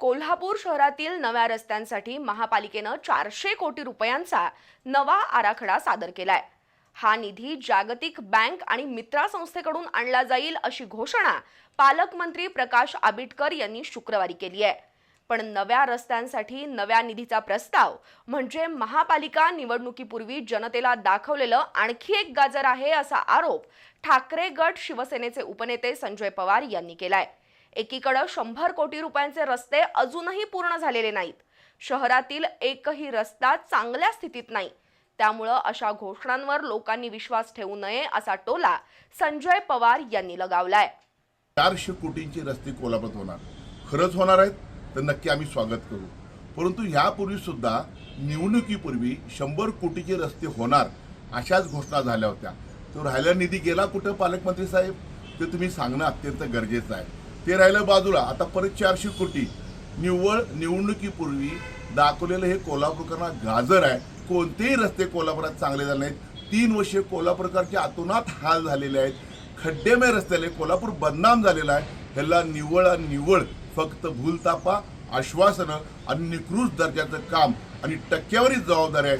कोल्हापूर शहरातील नव्या रस्त्यांसाठी महापालिकेनं चारशे कोटी रुपयांचा नवा आराखडा सादर केलाय. हा निधी जागतिक बँक आणि मित्रा संस्थेकडून आणला जाईल अशी घोषणा पालकमंत्री प्रकाश आबिटकर यांनी शुक्रवारी केली आहे. पण नव्या रस्त्यांसाठी नव्या निधीचा प्रस्ताव म्हणजे महापालिका निवडणुकीपूर्वी जनतेला दाखवलेलं आणखी एक गाजर आहे असा आरोप ठाकरे गट शिवसेनेचे उपनेते संजय पवार यांनी केलाय. एकीकडं शंभर कोटी रुपयांचे रस्ते अजूनही पूर्ण झालेले नाहीत. शहरातील एकही रस्ता चांगल्या स्थितीत नाही. त्यामुळं अशा घोषणांवर लोकांनी विश्वास ठेवू नये असा टोला संजय पवार यांनी लगावलाय. चारशे कोटींचे रस्ते कोल्हापूरात होणार. खरंच होणार आहेत? तर नक्की आम्ही स्वागत करू. परंतु यापूर्वी सुद्धा निवडणुकीपूर्वी शंभर कोटीचे रस्ते होणार अशाच घोषणा झाल्या होत्या. तो राहिला निधी गेला कुठं पालकमंत्री साहेब? ते तुम्ही सांगणं अत्यंत गरजेचं आहे. ते राहिलं बाजूला. आता परत चारशे कोटी. निव्वळ निवडणुकीपूर्वी दाखवलेलं हे कोल्हापूरकरांना गाजर आहे. कोणतेही रस्ते कोल्हापुरात चांगले झाले नाहीत. तीन वर्षे कोल्हापूरकरचे अतोनात हाल झालेले आहेत. खड्डेमय रस्त्याले कोल्हापूर बदनाम झालेला आहे. ह्याला निव्वळ आणि निव्वळ फक्त भूलतापा आश्वासनं आणि निकृष्ट दर्जाचं काम आणि टक्केवारी जबाबदारी आहे.